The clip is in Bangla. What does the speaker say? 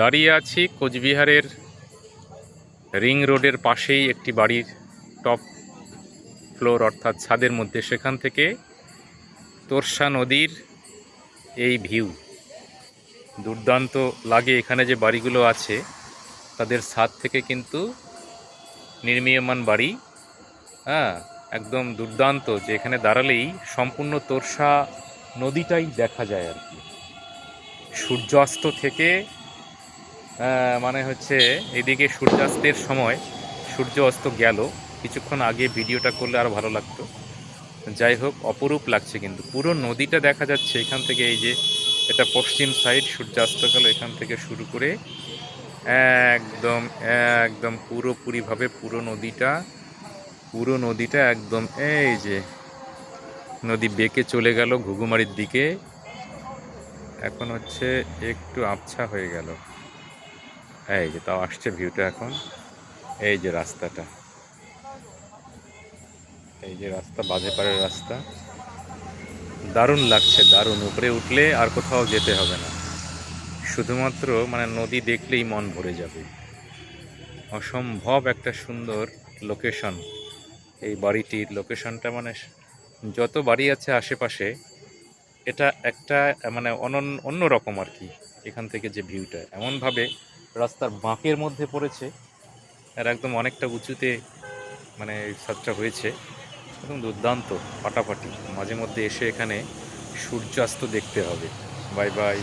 দাঁড়িয়ে আছি কোচবিহারের রিং রোডের পাশেই একটি বাড়ির টপ ফ্লোর অর্থাৎ ছাদের মধ্যে। সেখান থেকে তোরসা নদীর এই ভিউ। দুর্দান্ত লাগে এখানে যে বাড়িগুলো আছে। তাদের ছাদ থেকে কিন্তু নির্মীয়মান বাড়ি। হ্যাঁ একদম দুর্দান্ত যে এখানে দাঁড়ালেই সম্পূর্ণ তোরসা নদীটাই দেখা যায় আর কি। সূর্যাস্ত থেকে মানে হচ্ছে এদিকে সূর্যাস্তের সময় সূর্য অস্ত গেল। কিছুক্ষণ আগে ভিডিওটা করলে আরও ভালো লাগতো। যাই হোক, অপরূপ লাগছে কিন্তু। পুরো নদীটা দেখা যাচ্ছে এখান থেকে, এই যে এটা পশ্চিম সাইড সূর্যাস্ত সূর্যাস্তকাল এখান থেকে শুরু করে একদম একদম পুরোপুরিভাবে পুরো নদীটা পুরো নদীটা একদম এই যে নদী বেঁকে চলে গেল ঘুঘুমারির দিকে। এখন হচ্ছে একটু আবছা হয়ে গেল। এই যে তাও আসছে ভিউটা এখন। এই যে রাস্তাটা। এই যে রাস্তা, বাঁধে পাড়ের রাস্তা। দারুণ লাগছে, দারুণ। উপরে উঠলে আর কোথাও যেতে হবে না। শুধুমাত্র মানে নদী দেখলেই মন ভরে যাবে। অসম্ভব একটা সুন্দর লোকেশন এই বাড়িটির লোকেশনটা মানে যত বাড়ি আছে আশেপাশে, এটা একটা মানে অনন্য রকম আর কি, এখান থেকে যে ভিউটা এমনভাবে রাস্তার বাঁকের মধ্যে পড়েছে। আর একদম অনেকটা উঁচুতে মানে সাতটা হয়েছে। একদম দুর্দান্ত, ফাটাফাটি। মাঝে মধ্যে এসে এখানে সূর্যাস্ত দেখতে হবে। Bye bye.